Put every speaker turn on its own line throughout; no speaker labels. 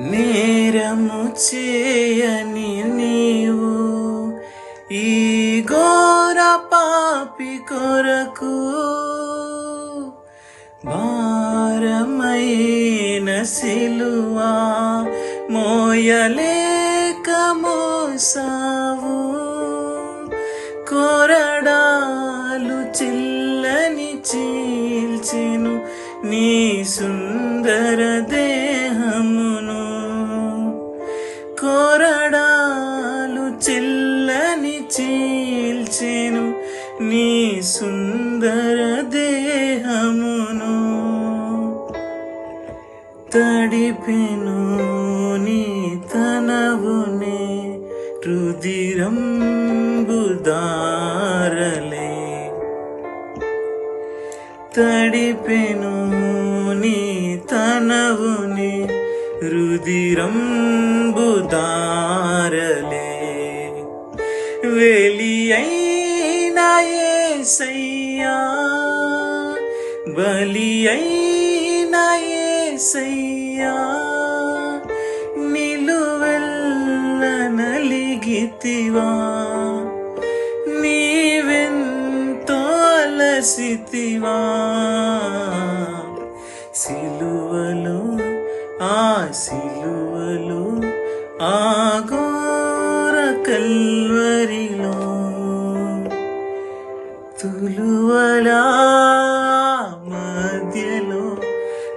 నేరము చేయని నీవు ఈ ఘోర పాపి కొరకు భారమైన సిలువా మోయలేక మోసావు. కొరడాలు చిల్లని చీల్చెను నీ సుందర చిల్లని చీల్చెను నీ సుందర దేహమును. తడిపెను నీ తనవునే రుదిరంబుదారలే తడిపెను నీ తనవునే రుదిరంబుదారలే వెలి అయిన ఏసయ్యా. బలి ఏసయ్యా. నిలువెల్ల నలిగితివా నీవెంతో అలసితివా సిలువలో ఆ సిలువలు ఆ కల్వరిలో తులువలా మధ్యలో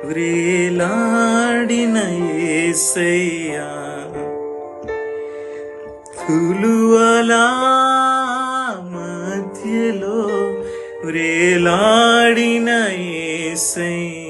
వ్రేలాడిన ఏసయ్యా. తులువలా మధ్యలో వ్రేలాడిన ఏసయ్యా.